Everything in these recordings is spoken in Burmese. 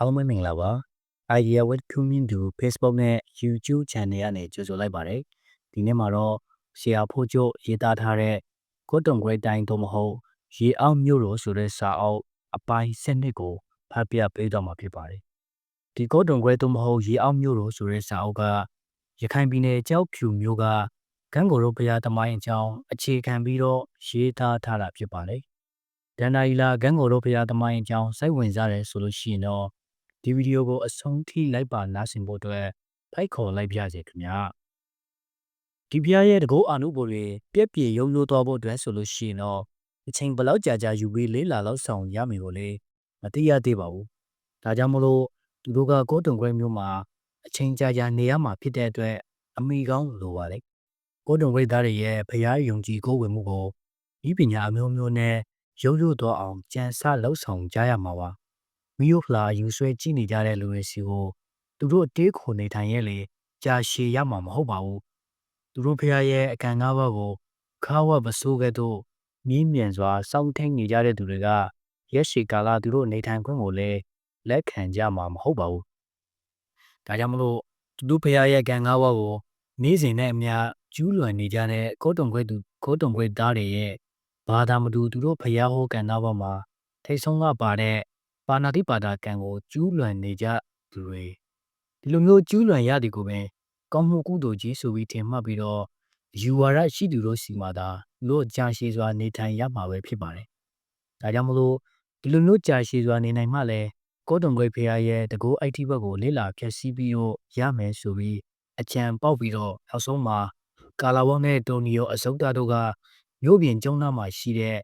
အားလုံးပဲမင်္ဂလာပါ Idea with Community Facebook နဲ့ YouTube Channel ကနေကြိုဆိုလိုက်ပါတယ်ဒီနေ့မှာတော့ဆရာဖို့ကျို့ရေးသားထားတဲ့ Cotton Grade တိုင်းသို့မဟုတ်ရေအောင်မြို့တော်ဆိုတဲ့စာအုပ်အပိုင်းစနစ်ကိုဖတ်ပြပေးတော့မှာဖြစ်ပါတယ်ဒီ Cotton Grade သို့မဟုတ်ရေအောင်မြို့တော်ဆိုတဲ့စာအုပ်ကရခိုင်ပြည်နယ်ကြောက်ဖြူမြို့ကကံကိုရိုဘုရားသမိုင်းအကြောင်းအခြေခံပြီးတော့ရေးသားထားတာဖြစ်ပါတယ်ဒန်နာရီလာကံကိုရိုဘုရားသမိုင်းအကြောင်းစိတ်ဝင်စားတယ်ဆိုလို့ရှိရင်တော့ ဒီဗီဒီယိုကိုအဆုံးထိလိုက်ပါနားဆင်ဖို့အတွက်ဖိုက်ခေါ်လိုက်ပြစေခင်ဗျာဒီပြရဲ့တကောအာနုဘော်တွေပြက်ပြေရုံရိုးသွားဖို့အတွက်ဆိုလို့ရှိရင်တော့အချိန်ဘယ်လောက်ကြာကြာယူပြီးလေးလာလောက်ဆောင်ရမယ်ကိုလေမသိရသေးပါဘူးဒါကြောင့်မလို့သူတို့ကကိုတုံခွဲမျိုးမှာအချိန်ကြာကြာနေရမှာဖြစ်တဲ့အတွက်အမိကောင်းလိုပါလေကိုတုံခွဲသားတွေရဲ့ဖရားယုံကြည်ကိုယ်ဝင်မှုကိုဤပညာအမျိုးမျိုးနဲ့ရုပ်ရုပ်တော့အောင်ကြံစလောက်ဆောင်ကြရမှာပါ မီယိုဖလာယူဆွဲကြည့်နေကြတဲ့လူတွေစီကိုသူတို့အတေးခုန်နေထိုင်ရဲ့လေကြာရှည်ရမှာမဟုတ်ပါဘူးသူတို့ဖရားရဲ့အကန့်ကားဘက်ကိုခါဝတ်မဆိုးကဲ့သို့မြင်းမြန်စွာစောင့်ထိန်နေကြတဲ့သူတွေကရက်ရှည်ကာလသူတို့နေထိုင်ခွင့်ကိုလည်းလက်ခံကြမှာမဟုတ်ပါဘူးဒါကြောင့်မလို့သူတို့ဖရားရဲ့ကံကားဘက်ကိုနေ့စဉ်နဲ့အမျှကျူးလွန်နေကြတဲ့ကိုတုံခွဲသူကိုတုံခွဲသားတွေရဲ့ဘာသာမတူသူတို့ဖရားဟောကံသားဘက်မှာထိတ်ဆုံးကပါတဲ့ ပါဏာတိပါဒကံကိုကျူးလွန်နေကြသူတွေဒီလိုမျိုးကျူးလွန်ရသည်ကိုပင်ကောင်းမှုကုသိုလ်ကြီးဆိုပြီးထင်မှတ်ပြီးတော့ယူဝါဒရှိသူတို့စီမှာသာလူတို့ကြာရှည်စွာနေထိုင်ရမှာပဲဖြစ်ပါတယ်။ဒါကြောင့်မလို့ဒီလိုမျိုးကြာရှည်စွာနေနိုင်မှလည်းကိုတုံခွေဖေရရဲ့တကူအိုက်တီဘက်ကိုလေ့လာဖြည့်ဆည်းပြီးတော့ရမယ်ဆိုပြီးအကြံပေါက်ပြီးတော့နောက်ဆုံးမှာကာလာဝေါနဲ့တိုနီယိုအစုပ်တာတို့ကမြို့ပြင်ကျုံနာမှာရှိတဲ့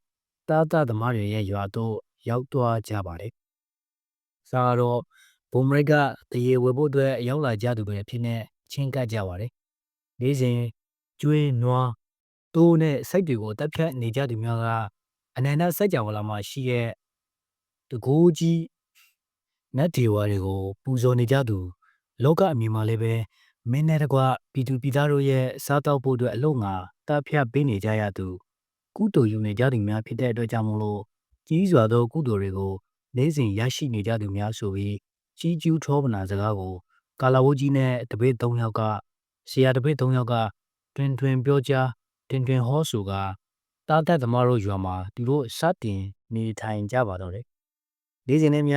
တားတာသမားတွေရဲ့ရွာသို့ရောက်သွားကြပါတယ်။ စာတော့ဘုံမရိတ်ကတရေဝယ်ဖို့အတွက်ရောက်လာကြသူတွေအဖြစ်နဲ့ချင်းကပ်ကြပါတယ်။နေ့စဉ်ကျွေးနွားတိုးနဲ့စိတ်တွေကိုတက်ဖြတ်နေကြသူများကအနန္တစัจ java လာမှာရှိတဲ့တကိုးကြီးနတ်ဒေဝါတွေကိုပူဇော်နေကြသူ လောကအမြင်မှာလည်းပဲမင်းနဲ့တကွပြည်သူပြည်သားတို့ရဲ့စားတောက်ဖို့အတွက်အလို့ငါတပ်ဖြတ်ပေးနေကြရသူ ကုတူယူနေကြသူများဖြစ်တဲ့အတွက်ကြောင့်မလို့ကြီးစွာသောကုသိုလ်တွေကို နေ့စဉ်ရရှိနေကြသူများဆိုပြီးကြီးကျူးထောပနာစကားကို ကာလာဝိုးကြီးနဲ့တပည့်၃ယောက်ကဆရာတပည့်၃ယောက်ကတွင်တွင်ပြောကြားတွင်တွင်ဟောဆိုကတားတက်သမားတို့ရွာမှာသူတို့စတင်နေထိုင်ကြပါတော့တယ်။နေ့စဉ်နဲ့မြ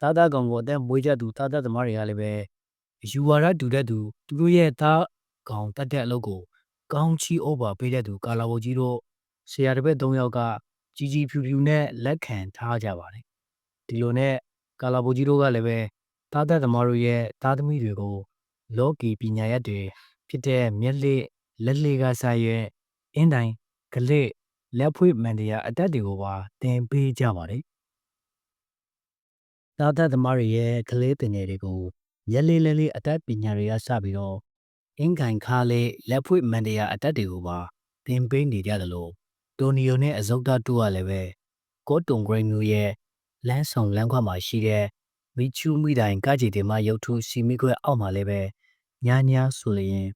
တားသားကောင်ကိုအသက်မွေးကြသူတားတက်သမားတွေကလည်းပဲယူဝါဒတူတဲ့သူသူတို့ရဲ့သားကောင်တတ်တဲ့အလုပ်ကိုကောင်းချီးဩဘာပေးတဲ့သူကာလာဝိုးကြီးတို့ဆရာတပည့်၃ယောက်ကကြီးကြီးဖြူဖြူနဲ့လက်ခံထားကြပါတယ်။ ဒီလိုနဲ့ကာလာဘိုကြီးတို့ကလည်းပဲသားသက်သမားတို့ရဲ့သားသမီးတွေကို လောကီပညာရက်တွေဖြစ်တဲ့မျက်လိလက်လေကစားရဲ့အင်းတိုင်ဂလိလက်ဖွေမန်တရာအတက်တွေကိုပါသင်ပေးကြပါတယ်။သားသက်သမားတွေရဲ့ကလေးပင်တွေကိုရက်လေးလေးလေးအတက်ပညာတွေကစပြီးတော့အင်းခိုင်ခါလေးလက်ဖွေမန်တရာအတက်တွေကိုပါသင်ပေးနေကြတယ်လို့တိုနီယိုနဲ့အဇုတ်တာတူကလည်းပဲကော့တုံဂရိတ်မျိုးရဲ့ လမ်းဆောင်လမ်းခွမှာရှိတဲ့မိချူမိတိုင်ကကြည်တင်မရုပ်ထုစီမိခွဲအောက်မှာလည်းပဲညာညာဆိုလျင်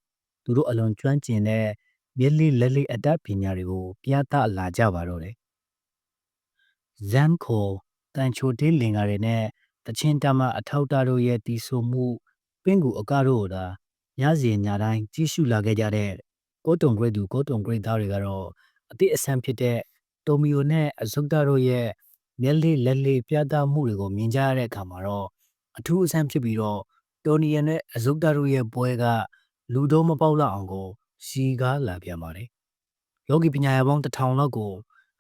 သူတို့အလွန်ကျွမ်းကျင်တဲ့မျက်လိလက်လိအတတ်ပညာတွေကိုပြသလာကြပါတော့တယ်။ဇမ်ခိုတန်ချိုတေးလင်္ကာတွေနဲ့တချင်းတမအထောက်တာတို့ရဲ့တီဆိုမှုပင့်ကူအကတို့ကညစီညတိုင်းကြီးစုလာခဲ့ကြတဲ့ကိုတုံဂရိတ်သူကိုတုံဂရိတ်သားတွေကတော့အသည့်အဆန်းဖြစ်တဲ့တိုမီယိုနဲ့အဇုတ်တာတို့ရဲ့ မျက်လေးလက်လေးပြသမှုတွေကိုမြင်ကြရတဲ့အခါမှာတော့အထူးအဆန်းဖြစ်ပြီးတော့တိုနီယန်နဲ့အဇုတ်တာတို့ရဲ့ပွဲကလူတော့မပေါက်လောက်အောင်ကိုစီကားလာပြန်ပါတယ်။ယောဂီပညာရပေါင်းတစ်ထောင်လောက်ကို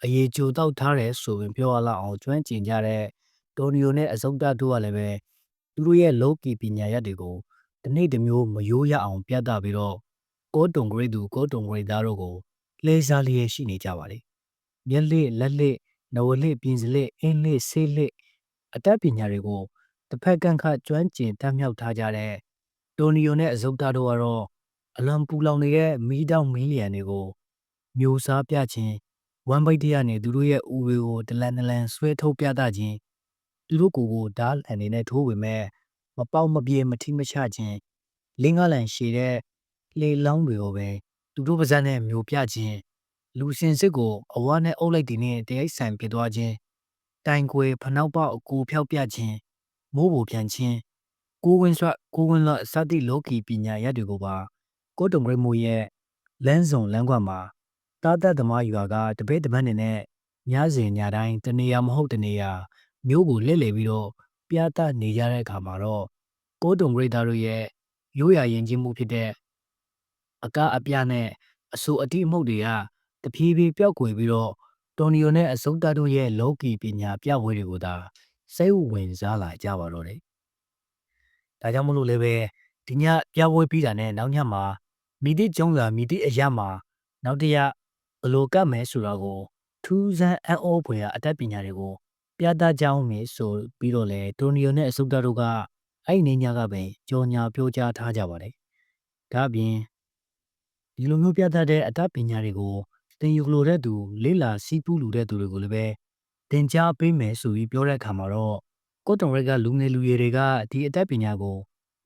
အရေးကြိုတောက်ထားတယ်ဆိုရင်ပြောရလောက်အောင်ကျွမ်းကျင်ကြတဲ့တိုနီယိုနဲ့အဇုတ်တာတို့ကလည်းပဲသူတို့ရဲ့လောကီပညာရက်တွေကိုတနေ့တစ်မျိုးမယိုးရအောင်ပြသပြီးတော့ကိုတုံဂရိတ်သူကိုတုံဂရိတ်သားတို့ကိုလဲစားလျက်ရှိနေကြပါလေ။မျက်လိလက်လိ နဝလိပြင်စလိအင်းလိဆေးလိအတတ်ပညာတွေကိုတစ်ဖက်ကန့်ခကျွမ်းကျင်တတ်မြောက်ထားကြတဲ့တိုနီယိုနဲ့အဇုတ်တာတို့ကတော့အလွန်ပူလောင်နေတဲ့မီးတောင်မီးလျံတွေကိုမျိုးစားပြခြင်းဝမ်ဘိတ်တရနဲ့သူတို့ရဲ့ဦးဝေကိုဒလန်ဒလန်ဆွဲထုတ်ပြသခြင်းသူတို့ကိုယ်ကိုဓာတ်လန်နေနဲ့ထိုးဝင်မဲ့မပေါက်မပြေမထိမချခြင်းလင်းကားလန်ရှည်တဲ့လေလောင်းတွေကိုပဲသူတို့ပါဇက်နဲ့မျိုးပြခြင်း လူစင်စစ်ကိုအဝါနဲ့အုပ်လိုက်တည်နဲ့တရိုက်ဆန်ပြသွားခြင်းတိုင်ကွယ်ဖနောက်ပေါက်အကူဖျောက်ပြခြင်းမိုးဘိုပြန်ချင်းကိုဝင်ဆွကိုဝင်လစသည့်လောကီပညာရပ်တွေကိုပါကိုတုံဂရိတ်မိုးရဲ့လမ်းစုံလမ်းကွက်မှာတားတက်သမားယူကတပိတ်တပတ်နေနဲ့ညစဉ်ညတိုင်းတနေရာမဟုတ်တနေရာမျိုးကိုလှည့်လည်ပြီးတော့ပြသနေကြတဲ့အခါမှာတော့ကိုတုံဂရိတ်သားတို့ရဲ့ရိုးရာယဉ်ကျေးမှုဖြစ်တဲ့အကအပြနဲ့အဆူအတိအမှုတ်တွေက တဖြည်းဖြည်းပျောက်ကွယ်ပြီးတော့တော်နီယိုနဲ့အစုံတတို့ရဲ့လောကီပညာပြပွဲတွေကိုသာစိတ်ဝင်စားလာကြပါတော့တယ်။ဒါကြောင့်မလို့လည်းပဲဒီညပြပွဲပြီးတာနဲ့နောက်ညမှာမိတိကျုံးလာမိတိအရမှာနောက်တရဘလို့ကတ်မယ်ဆိုတော့ကိုထူးဆန်းအံ့ဩဖွယ်ရာအတတ်ပညာတွေကိုပြသကြောင်းနေဆိုပြီးတော့လေတိုနီယိုနဲ့အစုံတတို့ကအဲ့ဒီနေညကပဲကြော်ညာပြောကြားထားကြပါတယ်။ဒါအပြင်ဒီလိုမျိုးပြသတဲ့အတတ်ပညာတွေကို သင်ယူလို့တဲ့သူလေးလာစီးပူးလူတဲ့သူတွေကိုလည်းပဲသင်ကြားပေးမယ်ဆိုပြီးပြောတဲ့အခါမှာတော့ကိုတုံရက်ကလူငယ်လူရွယ်တွေကဒီအတတ်ပညာကို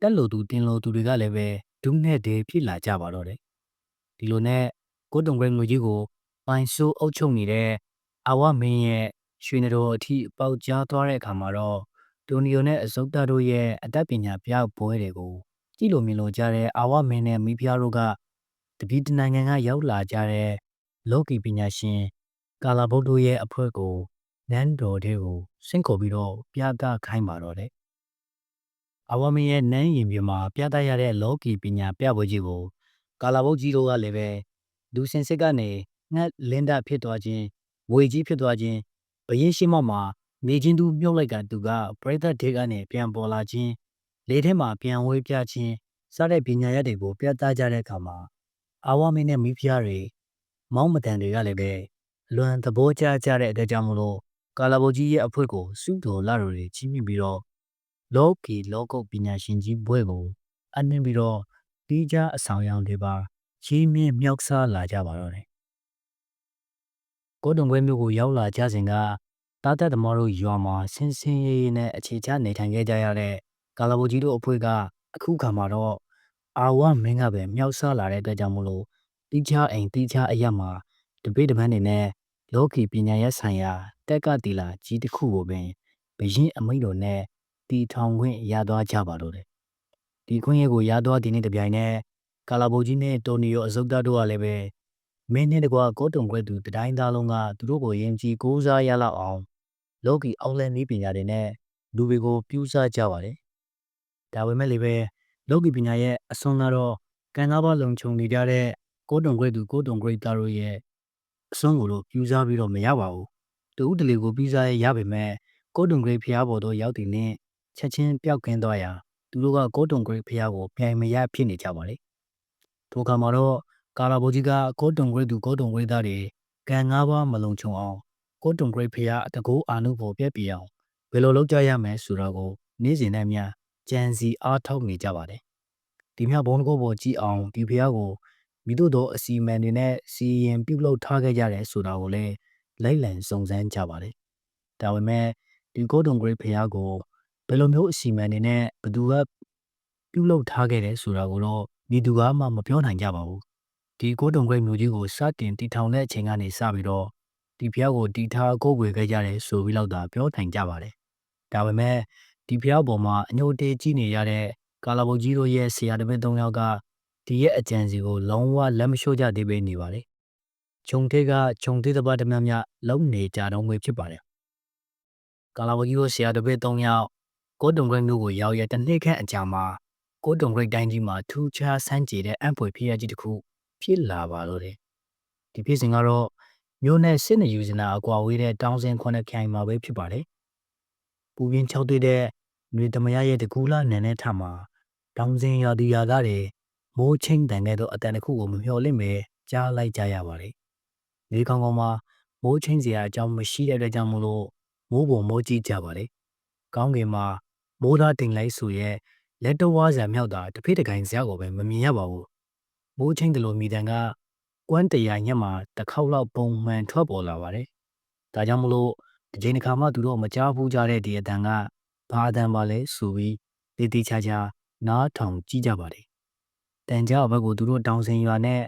တက်လို့သူတင်လို့သူတွေကလည်းပဲဒုနဲ့တည်းဖြစ်လာကြပါတော့တယ်ဒီလိုနဲ့ကိုတုံရက်မျိုးကြီးကိုပိုင်ဆိုးအုပ်ချုပ်နေတဲ့အာဝမင်းရဲ့ရွှေနတော်အထိပေါက်ကြားသွားတဲ့အခါမှာတော့တိုနီယိုနဲ့အစုပ်တာတို့ရဲ့အတတ်ပညာပြပွဲတွေကိုကြည့်လို့မြင်လို့ကြားတဲ့အာဝမင်းနဲ့မိဖုရားတို့ကတပီးတနိုင်ငံကရောက်လာကြတဲ့ လောကီပညာရှင်ကာလာဘုတ်တို့ရဲ့အဖွဲ့ကိုနန်းတော်တွေကိုဆင့်ခေါ်ပြီးတော့ပြသခိုင်းပါတော့တယ်။အဝမင်းရဲ့နန်းရင်ပြမှာပြသရတဲ့လောကီပညာပြပွဲကြီးကိုကာလာဘုတ်ကြီးတို့ကလည်းပဲလူစင်စစ်ကနေငှက်လင်းဒဖြစ်သွားခြင်းဝေကြီးဖြစ်သွားခြင်းဘရင်ရှိမောက်မှာမြေချင်းသူမြုပ်လိုက်ကသူကပရိသတ်ဒေကနေပြန်ပေါ်လာခြင်းလေထဲမှာပြန်ဝေးပြခြင်းစတဲ့ပညာရပ်တွေကိုပြသကြတဲ့အခါမှာအာဝမင်းနဲ့မိဖုရားတွေ မောင်းမတန်တွေကလည်းပဲအလွန်သဘောကျကြတဲ့အတွက်ကြောင့်မလို့ကာလာဘိုကြီးရဲ့အဖွဲ့ကိုစုတော်လာတော်တွေကြီးမြင့်ပြီးတော့လောကီလောကုတ်ပညာရှင်ကြီးဘွဲကိုအနှင်းပြီးတော့တီးခြားအဆောင်ရောင်တွေပါကြီးမြင့်မြောက်စားလာကြပါတော့တယ်ကိုတုံခွဲမျိုးကိုရောက်လာကြစဉ်ကတားတက်သမားတို့ရွာမှာဆင်းဆင်းရဲရဲနဲ့အခြေချနေထိုင်ခဲ့ကြရတဲ့ကာလာဘိုကြီးတို့အဖွဲ့ကအခုခါမှာတော့အာဝမင်းကပဲမြောက်စားလာတဲ့အတွက်ကြောင့်မလို့ တီးခြားအိမ်တီးခြားအရက်မှာတပိတ်တပန်းနေနဲ့လောကီပညာရပ်ဆိုင်ရာတက်ကတီလာကြီးတစ်ခုကိုပင်ဘရင်အမိန့်တော်နဲ့တီထောင်ခွင့်ရသွားကြပါလို့တယ်ဒီခွင့်ရကိုရသွားဒီနေ့တပြိုင်နက်ကာလာဘိုကြီးနဲ့တိုနီယိုအစုပ်သားတို့ကလည်းပဲမင်းနဲ့တကွာကိုတုံခွဲသူတတိုင်းသားလုံးကသူတို့ကိုယင်ကြည်ကိုးစားရလောက်အောင် လောကီအောက်လန်နည်းပညာတွေနဲ့လူတွေကိုပြူးစားကြပါတယ်ဒါပေမဲ့လည်းပဲလောကီပညာရဲ့အစွန်းကတော့ကန်ကားပါလုံခြုံနေကြတဲ့ ကိုတုံခွဲသူကိုတုံခွဲသားတို့ရဲ့အစွန်းကိုတော့ပြူးစားပြီးတော့မရပါဘူးတူဦးတလီကိုပြူးစားရရပေမဲ့ကိုတုံခွဲဖျားပေါ်တော့ရောက်တည်နဲ့ချက်ချင်းပျောက်ကင်းသွားရာသူတို့ကကိုတုံခွဲဖျားကိုပြိုင်မရဖြစ်နေကြပါလေထိုအခါမှာတော့ကာလာဘိုကြီးကကိုတုံခွဲသူကိုတုံခွဲသားတွေကန်ငါးပါးမလုံခြုံအောင်ကိုတုံခွဲဖျားတကိုးအာနုဖို့ပြက်ပြအောင်ဘယ်လိုလုပ်ကြရမလဲဆိုတော့ကိုနေ့စဉ်နဲ့များကြံစီအားထုတ်နေကြပါတယ်ဒီမြဘုံကိုပေါ်ကြည့်အောင်ဒီဖျားကို မိတို့တော့အစီမံတွေနဲ့စီရင်ပြုတ်လောက်ထားခဲ့ကြတယ်ဆိုတာကိုလည်းလိုက်လံစုံစမ်းကြပါတယ်ဒါပေမဲ့ဒီကိုတုံဂရိတ်ဖျားကိုဘယ်လိုမျိုးအစီမံတွေနဲ့ဘသူကပြုတ်လောက်ထားခဲ့တယ်ဆိုတာကိုတော့မိသူကမှမပြောနိုင်ကြပါဘူးဒီကိုတုံဂရိတ်မျိုးကြီးကိုစတင်တည်ထောင်တဲ့အချိန်ကနေစပြီးတော့ဒီဖျားကိုတည်ထားကိုးကွယ်ခဲ့ကြတယ်ဆိုပြီးတော့သာပြောနိုင်ကြပါတယ်ဒါပေမဲ့ဒီဖျားပေါ်မှာအညိုတေးကြည့်နေရတဲ့ကာလာဘုတ်ကြီးတို့ရဲ့ဆရာတပည့်၃ယောက်က ဒီရဲ့အကြံစီကိုလုံးဝလက်မလျှို့ကြသေးပဲနေပါလေ။ဂျုံသေးကဂျုံသေးတပတ်တမမြလုံးနေကြတော့ငွေဖြစ်ပါတယ်။ကာလာဘကြီးကိုဆရာတပည့်၃ယောက်ကိုတုံဂရိတ်မျိုးကိုရောက်ရတဲ့နှစ်ခန့်အကြာမှာကိုတုံဂရိတ်တိုင်းကြီးမှာထူးခြားဆန်းကြည်တဲ့အံ့ဖွယ်ဖြစ်ရကြီးတစ်ခုဖြစ်လာပါလို့တယ်။ဒီဖြစ်စဉ်ကတော့မျိုးနဲ့စစ်နေယူစင်တာအကွာဝေးတဲ့တောင်စင်ခုနှစ်ခိုင်မှာပဲဖြစ်ပါတယ်။ပူပြင်းချောက်တွေ့တဲ့နှွေတမရရဲ့တကူလာနန်တဲ့ထမှာတောင်စင်ရာဒီယာသားတွေ မိုးချင်းတန်ခဲ့သောအတန်တစ်ခုကိုမမျှော်လင့်ပဲကြားလိုက်ကြရပါတယ်။နေကောင်းကောင်းမှာမိုးချင်းစရာအကြောင်းမရှိတဲ့အတွက်ကြောင့်မလို့မိုးပုံမိုးကြည့်ကြပါတယ်။ကောင်းကင်မှာမိုးသားတင်လိုက်ဆိုရဲ့လက်တော်ဝါးစံမြောက်တာတစ်ဖိတကိုင်စရာကိုပဲမမြင်ရပါဘူး။မိုးချင်းတလိုမိတန်ကကွမ်းတရာညက်မှာတစ်ခေါက်လောက်ပုံမှန်ထွက်ပေါ်လာပါတယ်။ဒါကြောင့်မလို့ဒီချိန်တစ်ခါမှသူတို့မကြားဘူးကြတဲ့ဒီအတန်ကဘာအတန်ပါလဲဆိုပြီးတည်တည်ချာချာနားထောင်ကြည့်ကြပါတယ် တန်ကြောက်ဘက်ကိုသူတို့တောင်စင်ရွာနဲ့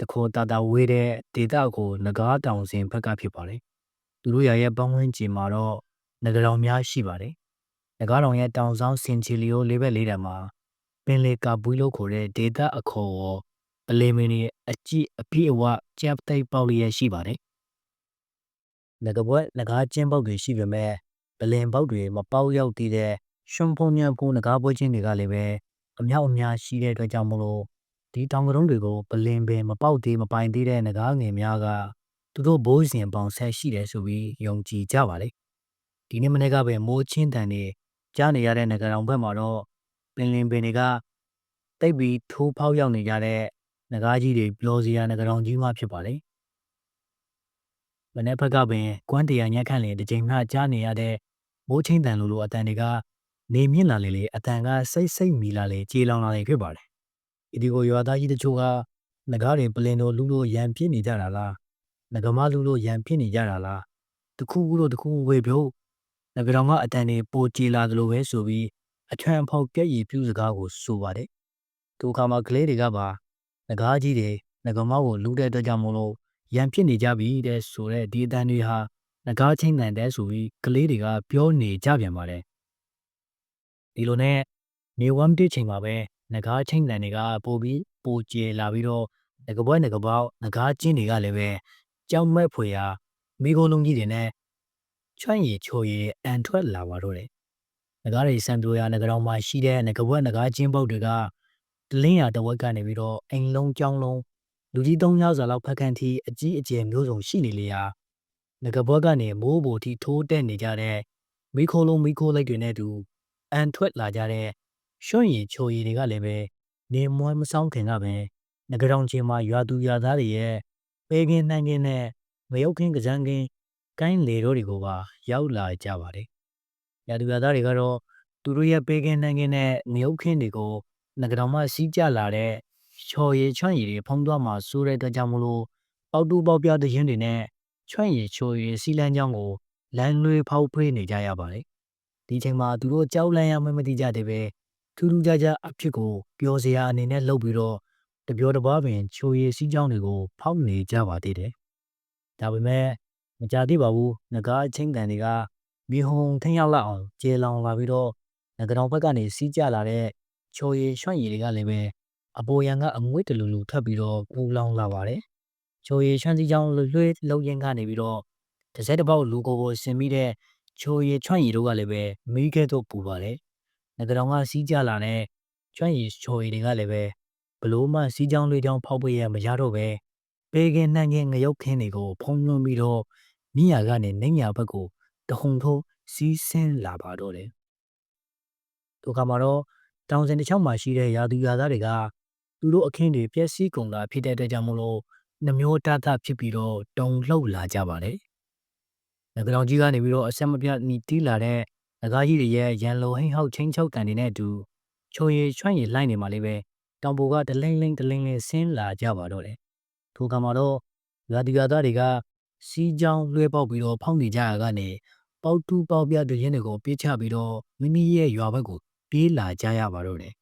တခေါ်တာတာဝေးတဲ့ဒေသကိုငကားတောင်စင်ဘက်ကဖြစ်ပါတယ်။သူတို့ရရဲ့ပန်းဝင်းကျင်မှာတော့ငကရောင်များရှိပါတယ်။၎င်းတောင်ရဲ့တောင်ဆောင်စင်ချီလီယိုလေးဘက်လေးတံမှာပင်လေကာပွီးလို့ခေါ်တဲ့ဒေတာအခေါ်ရောပလင်မင်းတွေအကြည့်အပြည့်အဝကြပ်သိပ်ပေါက်လျက်ရှိပါတယ်။ငကဘွက်ငကားကျင်းပေါက်တွေရှိပေမဲ့ပလင်ပေါက်တွေမပေါက်ရောက်သေးတဲ့ရွှံဖုံညံဖုံငကားပွဲချင်းတွေကလည်းပဲ အမြောက်အများရှိတဲ့အတွက်ကြောင့်မလို့ဒီတောင်ကရုံးတွေကိုပလင်ပင်မပေါက်သေးမပိုင်သေးတဲ့ငကားငယ်များကသူတို့ဘိုးစဉ်ပေါင်ဆက်ရှိတယ်ဆိုပြီးယုံကြည်ကြပါလေဒီနေ့မနေ့ကပဲမိုးချင်းတန်နေကြားနေရတဲ့ငကတောင်ဘက်မှာတော့ပင်လင်ပင်တွေကတိတ်ပြီးထိုးဖောက်ရောက်နေကြတဲ့ငကားကြီးတွေပျော်စရာငကတောင်ကြီးမှဖြစ်ပါလေမနေ့ဘက်ကပင်ကွမ်းတရာညက်ခန့်လင်တစ်ချိန်မှကြားနေရတဲ့မိုးချင်းတန်လိုလိုအတန်တွေက နေမြင့်လာလေလေအတန်ကစိတ်စိတ်မီလာလေကြေလောင်လာလေဖြစ်ပါတယ်။ဒီကိုရွာသားကြီးတချို့ကငကားတွေပလင်တို့လူလို့ရံပြစ်နေကြတာလားငကမလူလို့ရံပြစ်နေကြတာလားတခုခုတော့တခုဝေပြုတ်ငကတောင်ကအတန်တွေပိုကြေလာသလိုပဲဆိုပြီးအချွမ်းအဖောက်ပြက်ရည်ပြူစကားကိုဆိုပါတယ်။ဒီအခါမှာကလေးတွေကပါငကားကြီးတွေငကမကိုလူတဲ့အတွက်ကြောင့်မလို့ရံပြစ်နေကြပြီတဲ့ဆိုတဲ့ဒီအတန်တွေဟာငကားချင်းတန်တဲ့ဆိုပြီးကလေးတွေကပြောနေကြပြန်ပါတယ်။ ဒီလိုနဲ့နေဝမ်တစ်ချိန်မှာပဲငကားချင်းတန်တွေကပိုပြီးပိုကျေလာပြီးတော့ငကပွဲငကပေါက်ငကားချင်းတွေကလည်းပဲကြောက်မဲ့ဖွယ်ရာမိခိုးလုံးကြီးတွေနဲ့ချွန့်ရည်ချိုရည်အန်ထွက်လာပါတော့တယ်။ငကားတွေစံပြိုရာငကောင်မှာရှိတဲ့ငကပွဲငကားချင်းပုတ်တွေကတလင်းရတဝက်ကနေပြီးတော့အိမ်လုံးကြောင်းလုံးလူကြီး၃ယောက်စာလောက်ဖက်ခန့်ထိအကြီးအကျယ်မျိုးစုံရှိနေလေရာငကဘွက်ကနေမိုးဘိုထိထိုးတက်နေကြတဲ့မိခိုးလုံးမိခိုးလိုက်တွေနဲ့တူ အန်ထွက်လာကြတဲ့ရွှွန့်ရည်ချိုရည်တွေကလည်းပဲနေမွဲမဆောင်ခင်ကပဲငကတောင်ချင်းမှာရွာသူရွာသားတွေရဲ့ပေကင်းနှံကင်းနဲ့မယုတ်ခင်းကကြမ်းကင်းကိုင်းလေတို့တွေကိုပါရောက်လာကြပါတယ်။ရာသူရွာသားတွေကတော့သူတို့ရဲ့ပေကင်းနှံကင်းနဲ့မယုတ်ခင်းတွေကိုငကတောင်မှစီးကြလာတဲ့ချော်ရည်ချွန့်ရည်တွေဖုံးသွားမှာစိုးတဲ့အတွက်ကြောင့်မလို့ပေါတူပေါပြတဲ့ရင်တွေနဲ့ချွန့်ရည်ချိုရည်စီလန်းချောင်းကိုလမ်းလွေဖောက်ဖွေးနေကြရပါတယ်။ ဒီချိန်မှာသူတို့ကြောက်လန့်ရမှမသိကြသေးပဲထူးထူးခြားခြားအဖြစ်ကိုပျော်စရာအနေနဲ့လှုပ်ပြီးတော့တပြောတပားပင်ချိုရည်စီးကြောင်းတွေကိုဖောက်နေကြပါသေးတယ်။ဒါပေမဲ့မကြသေးပါဘူးငကားချင်းတန်တွေကမြေဟုံထင်းရောက်လာအောင်ကျေလောင်လာပြီးတော့ငကတောင်ဘက်ကနေစီးကြလာတဲ့ချိုရည်ရွှန့်ရည်တွေကလည်းပဲအပေါ်ရန်ကအမွေးတလူလူထပ်ပြီးတော့ပူလောင်လာပါတယ်။ချိုရည်ရွှန့်စီးကြောင်းလွှဲလှုပ်ရင်းကနေပြီးတော့တစ်စက်တစ်ပေါက်လူကိုကိုဆင်ပြီးတဲ့ ချိုရည်ချွန့်ရည်တို့ကလည်းပဲမီးကဲတော့ပူပါတယ်။ငကတောင်ကစီးကြလာတဲ့ချွန့်ရည်ချိုရည်တွေကလည်းပဲဘလို့မှစီးကြောင်းလေးကြောင်းဖောက်ပွေရမရတော့ပဲပေကင်းနှံကင်းငရုတ်ခင်းတွေကိုဖုံးလွှမ်းပြီးတော့မြညာကနေနှိညာဘက်ကိုတဟုန်ထိုးစီးဆင်းလာပါတော့တယ်။ဒုက္ခမှာတော့တောင်စင်တစ်ချောင်းမှာရှိတဲ့ရာသူရာသားတွေကသူတို့အခင်းတွေပျက်စီးကုန်တာဖြစ်တဲ့အတွက်ကြောင့်မလို့နှမျိုးတသဖြစ်ပြီးတော့တုံလှုပ်လာကြပါတယ်။ ငကောင်ကြီးကနေပြီးတော့အဆက်မပြတ်နီးတီးလာတဲ့ငကားကြီးတွေရဲ့ရန်လိုဟိန်ဟောက်ချင်းချုပ်တန်တွေနဲ့အတူချိုရည်ချွန့်ရည်လိုက်နေမှလေးပဲတောင်ပေါ်ကတလိမ့်လိမ့်တလိမ့်လိမ့်ဆင်းလာကြပါတော့တယ်။ထိုကံမှာတော့ရာသူရာသားတွေကစီးကြောင်းလွှဲပေါက်ပြီးတော့ဖောက်နေကြရကနေပေါတူးပေါပြတရင်တွေကိုပြေးချပြီးတော့မိမိရဲ့ရွာဘက်ကိုပြေးလာကြရပါတော့တယ်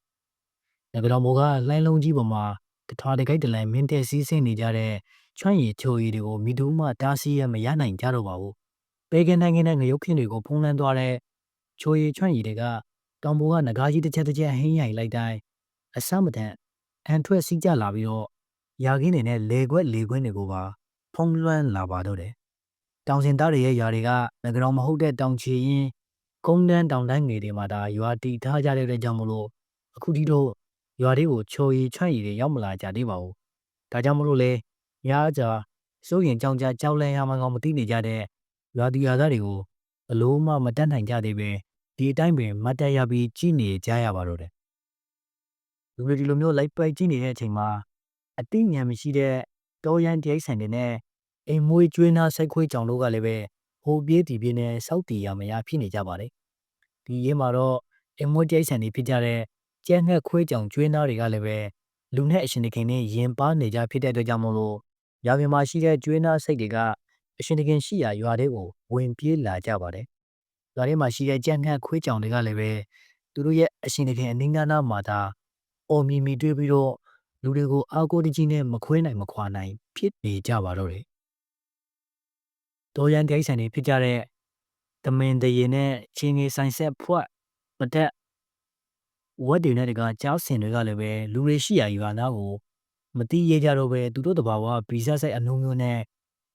။ငကတော်မိုးကလှိုင်းလုံးကြီးပေါ်မှာတထွားတကိတ်တလန်မင်းတဲစီးဆင်းနေကြတဲ့ချွန့်ရည်ချိုရည်တွေကိုမိသူမှတားဆီးရမရနိုင်ကြတော့ပါဘူး။ ပေကင်းနိုင်ငံနဲ့ငရုတ်ခင်းတွေကိုဖုံးလန်းသွားတဲ့ချိုရည်ချွန့်ရည်တွေကတောင်ပေါ်ကငကားကြီးတစ်ချက်တစ်ချက်ဟင်းရိုင်လိုက်တိုင်းအဆမတန်အန်ထွက်စီးကြလာပြီးတော့ယာခင်းတွေနဲ့လေခွက်လေခွင်းတွေကိုပါဖုံးလွှမ်းလာပါတော့တယ်။တောင်စင်သားတွေရဲ့ယာတွေကငကောင်မဟုတ်တဲ့တောင်ချီရင်ကုန်းတန်းတောင်တန်းငယ်တွေမှာဒါရွာတီထားကြတဲ့အတွက်ကြောင့်မလို့အခုဒီတော့ရွာတွေကိုချိုရီချွန့်ရီတွေရောက်မလာကြသေးပါဘူး။ဒါကြောင့်မလို့လေညအားကြာစိုးရင်ကြောင်ကြကြောက်လဲရမှန်းကောင်းမသိနေကြတဲ့ ရွာတီရွာသားတွေကိုဘလို့မှမတတ်နိုင်ကြသေးပဲဒီအတိုင်းပင်မတ်တက်ရပြီးကြည်နေကြရပါတော့တယ်။လူတွေဒီလိုမျိုးလိုက်ပိုက်ကြည့်နေတဲ့အချိန်မှာအတိညာမရှိတဲ့တောရန်တိရိစ္ဆာန်တွေနဲ့အိမ်မွေးကျွေးနာစိတ်ခွေးကြောင်တို့ကလည်းပဲဟိုပြေးတီပြေးနဲ့စောက်တီရမရဖြစ်နေကြပါတယ်။ဒီရေးမှာတော့အိမ်မွေးတိရိစ္ဆာန်တွေဖြစ်ကြတဲ့ကြက်ငှက်ခွေးကြောင်ကျွေးနာတွေကလည်းပဲလူနဲ့အရှင်တခင်နဲ့ရင်ပါနေကြဖြစ်တဲ့အတွက်ကြောင့်မလို့ရာပြင်မှာရှိတဲ့ကျွေးနာစိတ်တွေက အရှင်တခင်ရှိရာရွာတွေကိုဝင်ပြေးလာကြပါတယ်။ရွာထဲမှာရှိတဲ့ကြက်ငှက်ခွေးကြောင်တွေကလည်းပဲသူတို့ရဲ့အရှင်တခင်အနည်းငယ်နာမှာသာအော်မီမီတွေးပြီးတော့လူတွေကိုအားကိုးတကြီးနဲ့မခွဲနိုင်မခွာနိုင်ဖြစ်နေကြပါတော့တယ်။တော်ရန်တိရစ္ဆာန်တွေဖြစ်ကြတဲ့တမင်တရေနဲ့ချင်းငယ်ဆိုင်ဆက်ဖွက်ပတက်ဝက်တွေနဲ့တကကြောက်စင်တွေကလည်းပဲလူတွေရှိရာရွာနာကိုမတိရဲကြတော့ပဲသူတို့တဘာဝဗီဇဆိုင်အမျိုးမျိုးနဲ့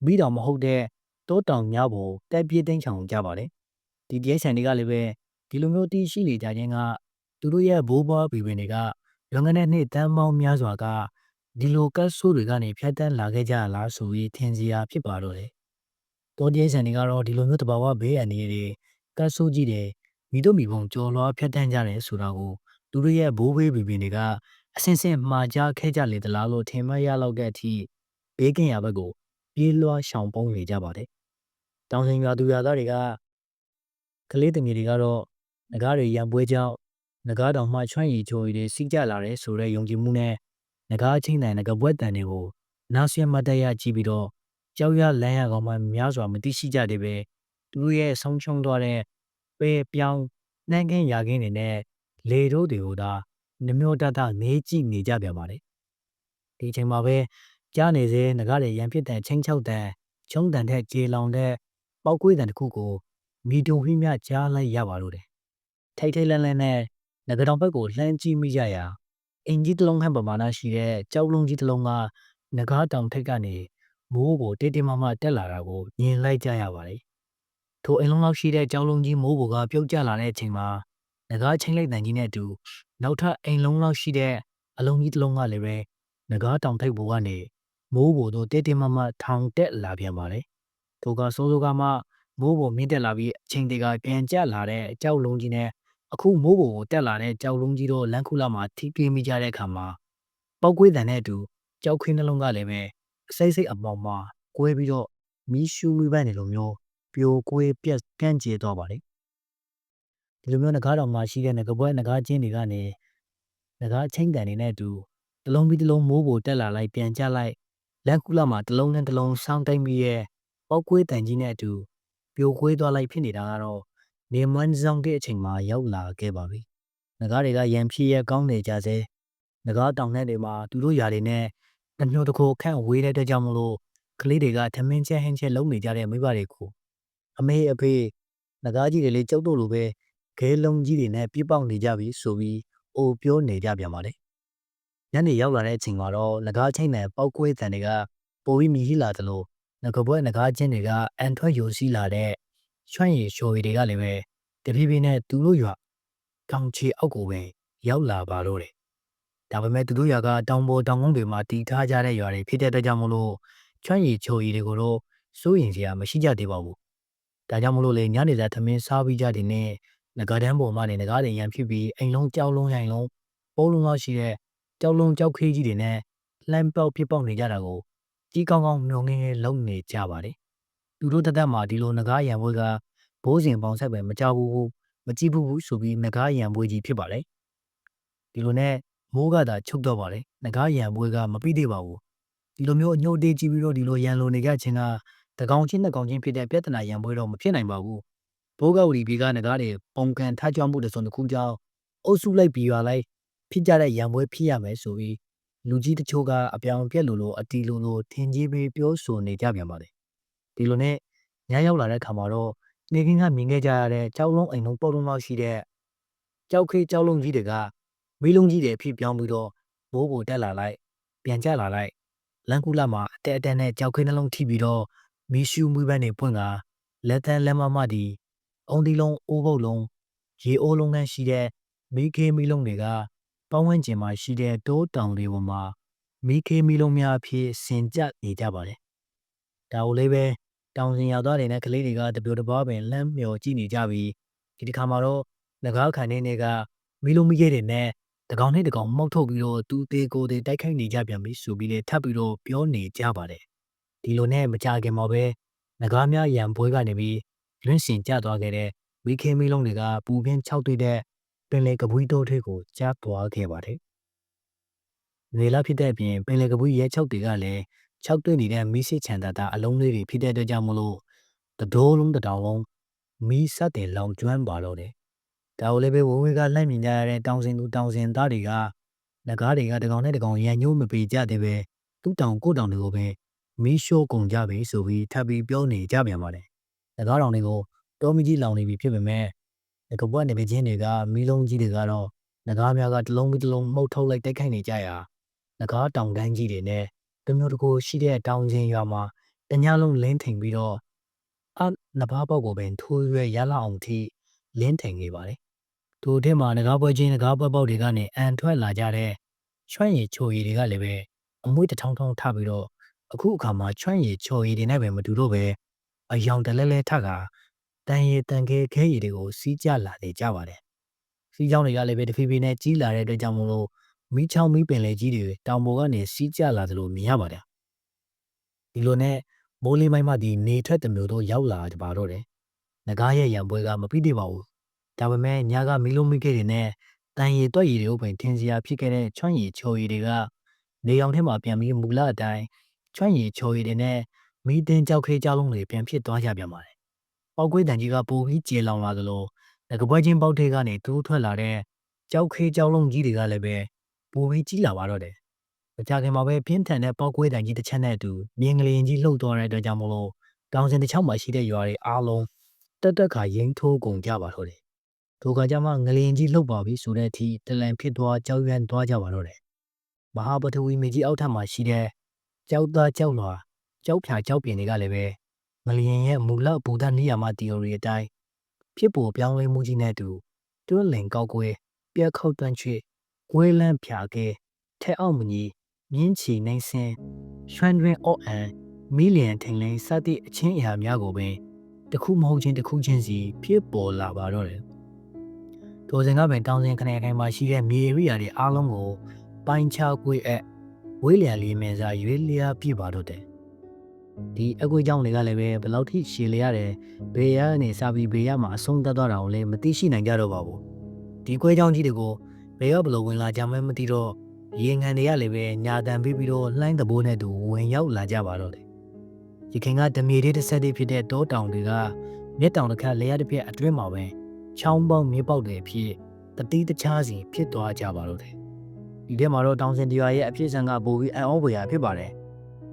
မိတော်မဟုတ်တဲ့တိုးတောင်များပေါ်တက်ပြေးသိမ်းချောင်ကြပါတယ်ဒီတရဲဆန်တွေကလည်းပဲဒီလိုမျိုးတီးရှိနေကြခြင်းကသူတို့ရဲ့ဘိုးဘွားဘီဘင်တွေကလွန်ခဲ့တဲ့နှစ်တန်းပေါင်းများစွာကဒီလိုကတ်ဆိုးတွေကနေဖြတ်တန်းလာခဲ့ကြလားဆိုပြီးထင်စရာဖြစ်ပါတော့တယ်တိုးတရဲဆန်တွေကတော့ဒီလိုမျိုးတဘာဝဘေးအန္တရာယ်တွေကတ်ဆိုးကြီးတွေမိတို့မိဘုံကြော်လွားဖြတ်တန်းကြတယ်ဆိုတာကိုသူတို့ရဲ့ဘိုးဘေးဘီဘင်တွေကအစင်စင်မှားကြခဲ့ကြလေသလားလို့ထင်မှတ်ရလောက်တဲ့အထိဘေးကင်းရာဘက်ကို ပြေးလွှားရှောင်ပုန်းနေကြပါတယ်။တောင်စင်ရွာသူရွာသားတွေကကလေးတငယ်တွေကတော့ငကားတွေရံပွဲကြောင်းငကားတောင်မှချွန့်ရီချိုရီတွေစီးကြလာတယ်ဆိုတဲ့ယုံကြည်မှုနဲ့ငကားချင်းတန်ငကပွဲတန်တွေကိုနာဆွေမတ်တရကြည့်ပြီးတော့ကြောက်ရလန်းရကောင်မှများစွာမသိရှိကြတယ်ပဲသူတို့ရဲ့ဆုံးချုံသွားတဲ့ပဲပြောင်းနှမ်းခင်းရာခင်းတွေနဲ့လေတို့တွေကိုသာနှမျောတတနေကြည့်နေကြပြန်ပါလေဒီအချိန်မှာပဲ ကြားနေစေငကားတွေရံဖြစ်တဲ့ချင်းချောက်တန်ချုံတန်တဲ့ကြေလောင်တဲ့ပောက်ကွေးတန်တစ်ခုကိုမိတုံဟိမြကြားလိုက်ရပါလို့တယ်ထိတ်ထိတ်လန့်လန့်နဲ့ငကတောင်ဘက်ကိုလှမ်းကြည့်မိကြရာအင်ကြီးတစ်လုံးခန့်ပမာဏရှိတဲ့ကြောက်လုံးကြီးတစ်လုံးကငကားတောင်ထိပ်ကနေမိုးကိုတေးတေးမမတက်လာတာကိုမြင်လိုက်ကြရပါတယ်ထိုအိမ်လုံးလောက်ရှိတဲ့ကြောက်လုံးကြီးမိုးဘိုကပြုတ်ကျလာတဲ့အချိန်မှာငကားချင်းလိုက်တန်ကြီးနဲ့အတူနောက်ထပ်အိမ်လုံးလောက်ရှိတဲ့အလုံးကြီးတစ်လုံးကလည်းပဲငကားတောင်ထိပ်ပေါ်ကနေ မိုးပေါ်သို့တဲတဲမမထောင်တက်လာပြန်ပါလေ။ထိုကစိုးစိုးကမှမိုးပေါ်မြင့်တက်လာပြီးအချိန်တကပြန်ကျလာတဲ့အကြောက်လုံးကြီးနဲ့အခုမိုးပေါ်ကိုတက်လာတဲ့ကြောက်လုံးကြီးတို့လမ်းခုလာမှာထိပြေးမိကြတဲ့အခါမှာပောက်ကွေးတန်တဲ့အတူကြောက်ခွင်းနှလုံးကလည်းပဲအစိမ့်စိမ့်အပေါင်မှာကွဲပြီးတော့မီးရှူးမိပန်းနေလိုမျိုးပြိုကွေးပြက်ပြန့်ကျဲသွားပါလေဒီလိုမျိုးငကားတော်မှာရှိတဲ့ငကပွဲငကားချင်းတွေကနေငကားချင်းတန်တွေနဲ့အတူတလုံးပြီးတလုံးမိုးပေါ်တက်လာလိုက်ပြန်ကျလိုက် လမ်းခုလာမှာတလုံးနဲ့တလုံးဆောင်းတိုင်းပြီးရဲ့ပောက်ကွေးတန်ကြီးနဲ့အတူပြိုကွေးသွားလိုက်ဖြစ်နေတာကတော့နေမွန်းဆောင်တဲ့အချိန်မှာရောက်လာခဲ့ပါပြီငကားတွေကရံဖြည့်ရဲ့ကောင်းနေကြစေငကားတောင်နဲ့တွေမှာသူတို့ຢာတွေနဲ့တမျိုးတစ်ခုခန့်ဝေးတဲ့အတွက်ကြောင့်မလို့ကလေးတွေကထမင်းချက်ဟင်းချက်လုံးနေကြတဲ့မိဘတွေကိုအမေအဖေငကားကြီးတွေလေးကျုပ်တို့လိုပဲခဲလုံးကြီးတွေနဲ့ပြစ်ပေါက်နေကြပြီဆိုပြီးအိုပြောနေကြပြန်ပါလေ ညနေရောက်လာတဲ့အချိန်မှာတော့ငကားချင်းနဲ့ပောက်ကွေးတန်တွေကပိုပြီးမြည်လာတယ်လို့ငကပွဲငကားချင်းတွေကအန်ထွက်ယိုစီးလာတဲ့ချွန့်ရည်ရှိုးရည်တွေကလည်းပဲတဖြည်းဖြည်းနဲ့သူတို့ရွာကောင်းချီအောက်ကိုပဲရောက်လာပါတော့တယ်ဒါပေမဲ့သူတို့ရွာကတောင်ပေါ်တောင်ကုန်းတွေမှာတည်ထားကြတဲ့ရွာတွေဖြစ်တဲ့အတွက်ကြောင့်မလို့ချွန့်ရည်ချိုရည်တွေကိုတော့စိုးရင်စရာမရှိကြသေးပါဘူးဒါကြောင့်မလို့လေညနေစာသမင်းစားပြီးကြတဲ့နဲ့ငကားတန်းပေါ်မှာနေငကားတွေရံဖြစ်ပြီးအိမ်လုံးကြောက်လုံးရိုင်လုံးပိုးလုံးလောက်ရှိတဲ့ ကြောက်လုံးကြောက်ခေးကြီးတွေနဲ့လှမ်းပေါက်ဖြစ်ပေါက်နေကြတာကိုကြီးကောင်းကောင်းမျောငင်းငယ်လုံနေကြပါတယ်သူတို့တက်တက်မှာဒီလိုငကားရံပွဲကဘိုးစဉ်ပေါင်းဆက်ပဲမကြောက်ဘူးမကြည့်ဘူးဆိုပြီးငကားရံပွဲကြီးဖြစ်ပါလေဒီလိုနဲ့မိုးကသာချုပ်တော့ပါလေငကားရံပွဲကမပြီးသေးပါဘူးဒီလိုမျိုးအညှို့တေးကြည့်ပြီးတော့ဒီလိုရန်လိုနေကြခြင်းကတကောင်ချင်းနှစ်ကောင်ချင်းဖြစ်တဲ့ပြဿနာရံပွဲတော့မဖြစ်နိုင်ပါဘူးဘိုးကဝတီဘီကငကားတွေပုံကန်ထားကြောင်းမှုတစုံတစ်ခုကြောင်းအုပ်စုလိုက်ပြီးရွာလိုက် ဖြစ်ကြတဲ့ရံပွဲဖြစ်ရမယ်ဆိုပြီးလူကြီးတချို့ကအပြောင်ပြက်လိုလိုအတီလိုလိုထင်ကြီးပြီးပြောဆိုနေကြပြန်ပါတယ်ဒီလိုနဲ့ညရောက်လာတဲ့ခါမှာတော့နေကင်းကမြင်ခဲ့ကြရတဲ့ကြောက်လုံးအိမ်လုံးပုတ်လုံးလောက်ရှိတဲ့ကြောက်ခေးကြောက်လုံးကြီးတွေကမီးလုံးကြီးတွေဖြစ်ပြောင်းပြီးတော့ဘိုးဘိုတက်လာလိုက်ပြန်ကျလာလိုက်လန်ကူလာမှာအတဲအတဲနဲ့ကြောက်ခေးနှလုံးထိပြီးတော့မီးရှူးမွေးပန်းနေပွင့်ကလက်တန်းလက်မမတီအုံဒီလုံးအိုးပုတ်လုံးရေအိုးလုံးတန်းရှိတဲ့မီးခေးမီးလုံးတွေက ပတ်ဝန်းကျင်မှာရှိတဲ့တိုးတောင်တွေပေါ်မှာမီးခေးမီးလုံးများအဖြစ်ဆင်ကျနေကြပါတယ်ဒါကိုလေးပဲတောင်စင်ရောက်သားတွေနဲ့ကလေးတွေကတပြိုတပွားပင်လှမ်းမြော်ကြည့်နေကြပြီးဒီတစ်ခါမှာတော့ငကားခံနေနေကမီလုံးမီးခဲတွေနဲ့တကောင်နဲ့တကောင်မောက်ထုတ်ပြီးတော့သူသေးကိုသေးတိုက်ခိုက်နေကြပြန်ပြီဆိုပြီးလေထပ်ပြီးတော့ပြောနေကြပါတယ်ဒီလိုနဲ့မကြခင်မှာပဲငကားများရံပွဲကနေပြီးလွင့်စင်ကျသွားခဲ့တဲ့ဝီခဲမီလုံးတွေကပူပြင်း၆တွေ့တဲ့ ပင်လေကပွီးတိုးထွေးကိုကြားသွားခဲ့ပါတယ်နေလာဖြစ်တဲ့အပြင်ပင်လေကပွီးရဲ၆တွေကလည်းခြောက်တွေ့နေတဲ့မီးစစ်ချန်တာတာအလုံးလေးတွေဖြစ်တဲ့အတွက်ကြောင့်မလို့တတိုးလုံးတတောင်လုံးမီးစတဲ့လောင်ကျွမ်းပါတော့တယ်။ဒါကိုလည်းပဲဝဝေကလှမ်းမြင်ကြရတဲ့တောင်စင်သူတောင်စင်သားတွေကငကားတွေကတကောင်နဲ့တကောင်ရန်ညိုးမပေကြတဲ့ပဲသူ့တောင်ကိုတောင်တွေကိုပဲမီးရှို့ကုန်ကြပြီဆိုပြီးထပ်ပြီးပြောနေကြပြန်ပါတယ်။ငကားတောင်တွေကိုတောမီကြီးလောင်နေပြီဖြစ်ပေမဲ့ငင ကပွက်နေပချင်းတွေကမီးလုံးကြီးတွေကတော့ငကားများကတစ်လုံးပြီးတစ်လုံးမှုတ်ထုတ်လိုက်တိုက်ခိုက်နေကြရာငကားတောင်တန်းကြီးတွေနဲ့တမျိုးတကူရှိတဲ့တောင်ချင်းရွာမှာတညလုံးလင်းထိန်ပြီးတော့အနဘာပေါက်ကိုပင်ထိုးရွဲရလောက်အောင်ထိလင်းထိန်နေပါတယ်။ထိုထဲမှာငကားပွဲချင်းငကားပွဲပေါက်တွေကနေအန်ထွက်လာကြတဲ့ချွန့်ရည်ချိုရည်တွေကလည်းပဲအမွှေးတစ်ထောင်ထောင်ထပြီးတော့အခုအခါမှာချွန့်ရည်ချိုရည်တွေနဲ့ပဲမတူတော့ပဲအယောင်တလဲလဲထက တန်ရည်တန်ခဲခဲရည်တွေကိုစီးကြလာနေကြပါတယ်။စီးကြောင်းတွေကလည်းပဲတဖြည်းဖြည်းနဲ့ကြီးလာတဲ့အတွက်ကြောင့်မို့လို့မီးချောင်းမီးပင်လေကြီးတွေတောင်ပေါ်ကနေစီးကြလာသလိုမြင်ရပါတယ်။ဒီလိုနဲ့မိုးလေးမိုင်းမှဒီနေထွက်တမျိုးတို့ရောက်လာကြပါတော့တယ်။ငကားရဲ့ရံပွဲကမပြီးသေးပါဘူး။ဒါပေမဲ့ညကမီးလုံးမီးခဲတွေနဲ့တန်ရည်တွက်ရည်တွေကိုပင်ထင်စရာဖြစ်ခဲ့တဲ့ချွန့်ရည်ချိုရည်တွေကနေအောင်ထဲမှာပြန်ပြီးမူလအတိုင်းချွန့်ရည်ချိုရည်တွေနဲ့မီးတင်းကြောက်ခဲကြောက်လုံးတွေပြန်ဖြစ်သွားကြပြန်ပါတယ်။ ပောက်ကွေးတန်ကြီးကပိုပြီးကျေလောင်လာသလိုငကပွဲချင်းပေါက်ထဲကနေတူးထွက်လာတဲ့ကြောက်ခဲကြောက်လုံးကြီးတွေကလည်းပဲပိုပြီးကြီးလာပါတော့တယ်။မကြခင်မှာပဲပြင်းထန်တဲ့ပောက်ကွေးတန်ကြီးတစ်ချက်နဲ့အတူမြင်းကလေးကြီးလှုပ်သွားတဲ့အတွက်ကြောင့်မလို့တောင်စင်တစ်ချောင်းမှာရှိတဲ့ရွာတွေအားလုံးတက်တက်ခါရင်ထိုးကုန်ကြပါတော့တယ်။ထိုကကြမှာငလင်ကြီးလှုပ်ပါပြီဆိုတဲ့အထိတလန်ဖြစ်သွားကြောက်ရွံ့သွားကြပါတော့တယ်။မဟာပထဝီမြေကြီးအောက်ထပ်မှာရှိတဲ့ကြောက်သားကြောက်လွာကြောက်ဖြာကြောက်ပင်တွေကလည်းပဲ ငလျင်ရဲ့မူလဘူဒနိယာမ theory အတိုင်းဖြစ်ပေါ်ပြောင်းလဲမှုကြီးနဲ့အတူတွန်းလင်ကောက်ကွဲပြက်ခုတ်တွန့်ချွေဝဲလန့်ဖြာကဲထဲအောင်မကြီးမြင်းချီနိုင်စင်ရွှမ်းတွင်အော့အန်မီလီယံထိန်လိန်စသည့်အချင်းအရာများကိုပင်တစ်ခုမဟုတ်ချင်းတစ်ခုချင်းစီဖြစ်ပေါ်လာပါတော့တယ်။ထိုစဉ်ကပင်တောင်စဉ်ခနယ်ခိုင်မှာရှိတဲ့မြေဧရိယာတွေအားလုံးကိုပိုင်းခြားကွေးအပ်ဝေးလျာလေးမင်းစားရွေးလျာပြပါတော့တယ်။ ဒီအကွေးကြောင့်တွေကလည်းပဲဘယ်လောက်ထိရှည်လျရတယ်ဘေးရကနေစပြီးဘေးရမှာအဆုံးသတ်သွားတာကိုလည်းမသိရှိနိုင်ကြတော့ပါဘူး။ဒီကွဲကြောင့်ကြီးတွေကိုဘေးရဘလို့ဝင်လာကြမှမသိတော့ရေငန်တွေကလည်းပဲညာတန်ပြီးပြီးတော့လှိုင်းတဘိုးနဲ့တူဝင်ရောက်လာကြပါတော့တယ်။ရခင်ကဓမြေလေးတစ်ဆက်တည်းဖြစ်တဲ့တောတောင်တွေကမြက်တောင်တစ်ခါလေရတစ်ပြက်အတွင်းမှာပဲချောင်းပေါက်မြေပေါက်တွေဖြစ်တတိတခြားစီဖြစ်သွားကြပါတော့တယ်။ဒီထဲမှာတော့တောင်စင်တရွာရဲ့အဖြစ်ဆံကပိုပြီးအံ့ဩဖွယ်ရာဖြစ်ပါတယ်။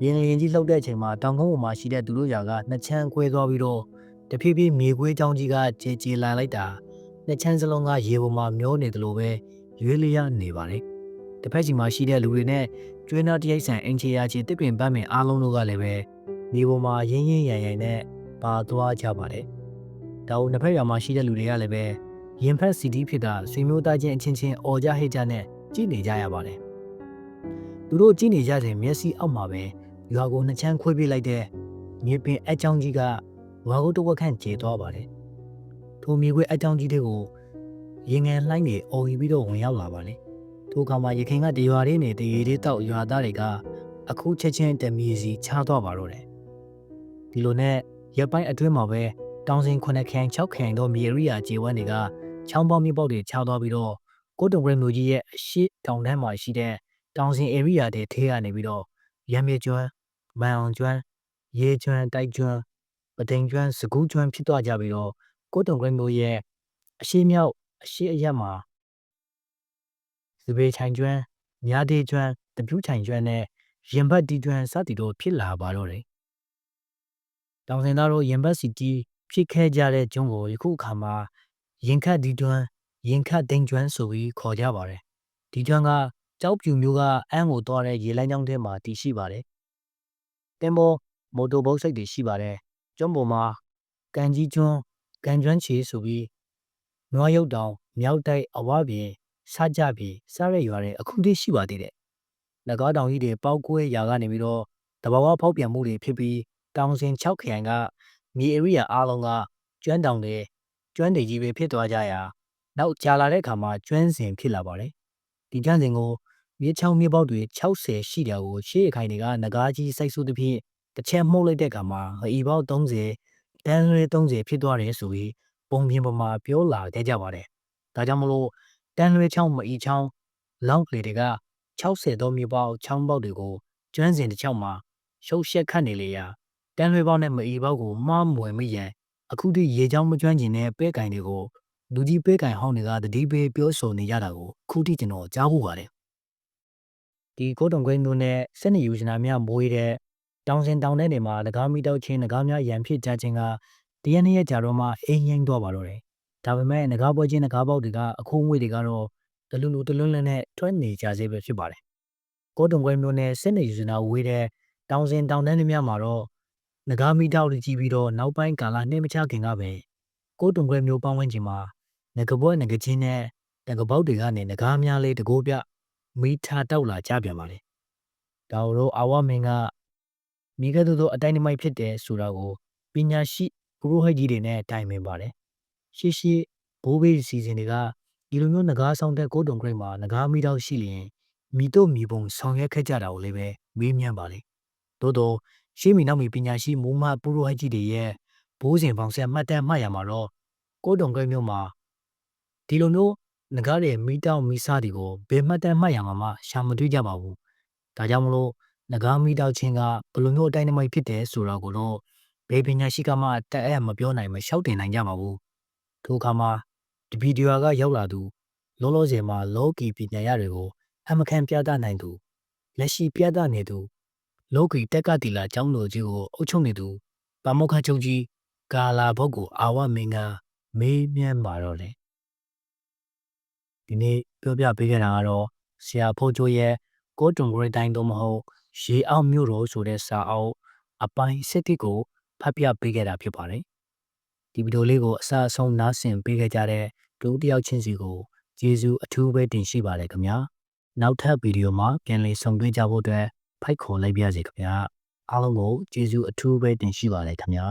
ရင်ရင်ကြီးလှုပ်တဲ့အချိန်မှာတောင်ကုန်းပေါ်မှာရှိတဲ့သူတို့ရာကနှစ်ချမ်းကွဲသွားပြီးတော့တဖြည်းဖြည်းမြေခွေးချောင်းကြီးကကြေကြေလာလိုက်တာနှစ်ချမ်းစလုံးကရေပေါ်မှာမျောနေတယ်လို့ပဲရွေးလျရနေပါတယ်။တစ်ဖက်စီမှာရှိတဲ့လူတွေနဲ့ကျွေးနာတရိတ်ဆန်အင်ချီယာချီတစ်ပင်ပန်းပင်အားလုံးတို့ကလည်းပဲမြေပေါ်မှာရင်းရင်းရန်ရန်နဲ့ပါသွားကြပါတယ်။ဒါကိုနှစ်ဖက်ရွာမှာရှိတဲ့လူတွေကလည်းပဲရင်ဖက်စီတီဖြစ်တာဆွေမျိုးသားချင်းအချင်းချင်းអော်ကြဟစ်ကြနဲ့ကြည့်နေကြရပါတယ်။သူတို့ကြည့်နေကြတဲ့မျက်စိအောက်မှာပဲ ရွာကိုနှစ်ချမ်းခွဲပြလိုက်တဲ့မြေပင်အချောင်းကြီးကရွာကိုတစ်ဝက်ခန့်ကျေသွားပါတယ်။ထိုမြေခွေအချောင်းကြီးတွေကိုရင်ငယ်လှိုင်းနေអော်ရီပြီးတော့ဝင်ရောက်လာပါတယ်။ထိုအခါမှာရခင်ကတရွာလေးနဲ့တရေလေးတောက်ရွာသားတွေကအခုချက်ချင်းတမီစီချားသွားပါတော့တယ်။ဒီလိုနဲ့ရက်ပိုင်းအတွင်းမှာပဲတောင်စင်ခုနှစ်ခန်း6ခန်းတော့မြေရိယာခြေဝန်းတွေကချောင်းပေါင်းမြေပေါက်တွေချားသွားပြီးတော့ကိုတုံရဲမျိုးကြီးရဲ့အရှိတောင်တန်းမှာရှိတဲ့တောင်စင် area တွေထဲကနေပြီးတော့ရံမြေကျွန်း မန်အောင်ကျွန်းရေကျွန်းတိုက်ကျွန်းပတိန်ကျွန်းစကူးကျွန်းဖြစ်သွားကြပြီးတော့ကိုတုံရဲမျိုးရဲ့အရှိမြောက်အရှိအရက်မှာစပယ်ချိုင်ကျွန်းမြားဒေးကျွန်းတပြူးချိုင်ကျွန်းနဲ့ရင်ဘတ်ဒီကျွန်းစသည်တို့ဖြစ်လာပါတော့တယ်တောင်စင်သားတို့ရင်ဘတ်စီတီဖြစ်ခဲ့ကြတဲ့ကျွန်းကိုယခုအခါမှာရင်ခတ်ဒီကျွန်းရင်ခတ်ဒိန်ကျွန်းဆိုပြီးခေါ်ကြပါတယ်။ဒီကျွန်းကကြောက်ပြူမျိုးကအန်းကိုသွားတဲ့ရေလိုင်းကြောင်းထဲမှာတည်ရှိပါတယ်။ တင်ပေါ်မိုတိုဘုတ်စိတ်တွေရှိပါတယ်။ကျွန်းပေါ်မှာကန်ကြီးကျွန်းကန်ကျွန်းချေဆိုပြီးနွားရုပ်တောင်မြောက်တိုက်အဝပြင်စားကြပြီစားရရွာတဲ့အခုတည်းရှိပါသေးတယ်။၎င်းတောင်ကြီးတွေပောက်ကွဲရာကနေပြီးတော့တဘာဝဖောက်ပြန်မှုတွေဖြစ်ပြီးတောင်စင်6ခရိုင်ကမြေဧရိယာအားလုံးကကျွန်းတောင်တွေကျွန်းတွေကြီးပဲဖြစ်သွားကြရာနောက်ကြာလာတဲ့အခါမှာကျွန်းစင်ဖြစ်လာပါတယ်။ဒီကျွန်းစင်ကို မြေချောင်းမြေပေါက်တွေ60ရှိတယ်ကိုရှေ့အခိုင်တွေကငကားကြီးစိုက်စုသဖြင့်တစ်ချက်မှုတ်လိုက်တဲ့အခါမှာအီပေါက်30တန်းရွေး30ဖြစ်သွားတယ်ဆိုပြီးပုံပြင်ပေါ်မှာပြောလာခဲ့ကြပါတယ်။ဒါကြောင့်မလို့တန်းလွဲချောင်းမအီချောင်းလောက်လေတွေက60သောမြေပေါက်ချောင်းပေါက်တွေကိုကျွန်းစင်တစ်ချောင်းမှာရှုပ်ရှက်ခတ်နေလေရာတန်းလွဲပေါက်နဲ့မအီပေါက်ကိုမှားမွယ်မိရန်အခုထိရေချောင်းမကျွမ်းကျင်တဲ့ပဲကင်တွေကိုလူကြီးပဲကင်ဟောင်းတွေကတတိပေးပြောဆိုနေကြတာကိုအခုထိကျွန်တော်ကြားဖို့ပါတယ် ဒီကိုတုံကွင်းတို့နဲ့စက်နေယူဇနာများမွေးတဲ့တောင်စင်တောင်တဲ့နေမှာ၎င်းမိတောက်ချင်း၎င်းများရန်ဖြစ်ကြခြင်းကတရက်နှစ်ရက်ကြာတော့မှအိမ်ငိမ့်တော့ပါတော့တယ်ဒါပေမဲ့ငကားပွဲချင်းငကားပေါက်တွေကအခုံးငွေတွေကတော့တလူလူတလွန်းလန်းနဲ့ထွက်နေကြစေပဲဖြစ်ပါတယ်ကိုတုံကွဲမျိုးနဲ့စစ်နေယူစနာဝေးတဲ့တောင်စင်တောင်တန်းတွေများမှာတော့ငကားမီတောက်တွေကြီးပြီးတော့နောက်ပိုင်းကာလနှိမ့်မချခင်ကပဲကိုတုံကွဲမျိုးပေါင်းဝန်းကျင်မှာငကပွဲငကချင်းနဲ့တကပေါက်တွေကနေငကားများလေးတကိုးပြ မီထာတောက်လာကြပြန်ပါလေဒါတို့အာဝမင်းကမိကဲ့သို့သောအတိုင်းတစ်မိုက်ဖြစ်တယ်ဆိုတာကိုပညာရှိဘုရိုဟိတ်ကြီးတွေနဲ့တိုင်ပင်ပါတယ်ရှေ့ရှေ့ဘိုးဘေးစီစဉ်တွေကဒီလိုမျိုးငကားဆောင်တဲ့ကိုတုံဂရိတ်မှာငကားမီတောက်ရှိလျင်မိတို့မိဘုံဆောင်ရွက်ခဲ့ကြတာကိုလည်းပဲမေးမြန်းပါလေသို့တော့ရှေ့မီနောက်မီပညာရှိမူမဘုရိုဟိတ်ကြီးတွေရဲ့ဘိုးစဉ်ပေါင်းဆက်မှတ်တမ်းမှတ်ရမှာတော့ကိုတုံဂရိတ်မျိုးမှာဒီလိုမျိုး ငကားတဲ့မီတောက်မီစားတွေကိုဘယ်မှတ်တမ်းမှတ်ရမှာမှရှာမတွေ့ကြပါဘူးဒါကြောင့်မလို့ငကားမီတောက်ချင်းကဘယ်လိုမျိုးအတိုင်းတစ်မိုက်ဖြစ်တယ်ဆိုတာကိုတော့ဘေးပညာရှိကမှတက်အဲ့မပြောနိုင်မလျှောက်တင်နိုင်ကြပါဘူးထိုအခါမှာဒီဗီဒီယိုကရောက်လာသူလောလောဆယ်မှာလောကီပညာရတွေကိုအမခံပြသနိုင်သူလက်ရှိပြသနေသူလောကီတက်ကတီလာကျောင်းတော်ကြီးကိုအုပ်ချုပ်နေသူပါမောက္ခချုပ်ကြီးကာလာဘုတ်ကိုအာဝမင်းကမေးမြန်းပါတော့တယ် ဒီနေ့ပြောပြပေးခဲ့တာကတော့ဆရာဖိုးချိုးရဲ့ကိုတုံဂရိတ်တိုင်းသို့မဟုတ်ရေအောင်မြို့တော်ဆိုတဲ့စာအုပ်အပိုင်းစစ်တစ်ကိုဖတ်ပြပေးခဲ့တာဖြစ်ပါတယ်ဒီဗီဒီယိုလေးကိုအစအဆုံးနားဆင်ပေးခဲ့ကြတဲ့ဒုတိယချင်းစီကိုကျေးဇူးအထူးပဲတင်ရှိပါတယ်ခင်ဗျာနောက်ထပ်ဗီဒီယိုမှာပြန်လည်ဆုံတွေ့ကြဖို့အတွက်ဖိုက်ခေါ်လိုက်ပါရစေခင်ဗျာအားလုံးကိုကျေးဇူးအထူးပဲတင်ရှိပါတယ်ခင်ဗျာ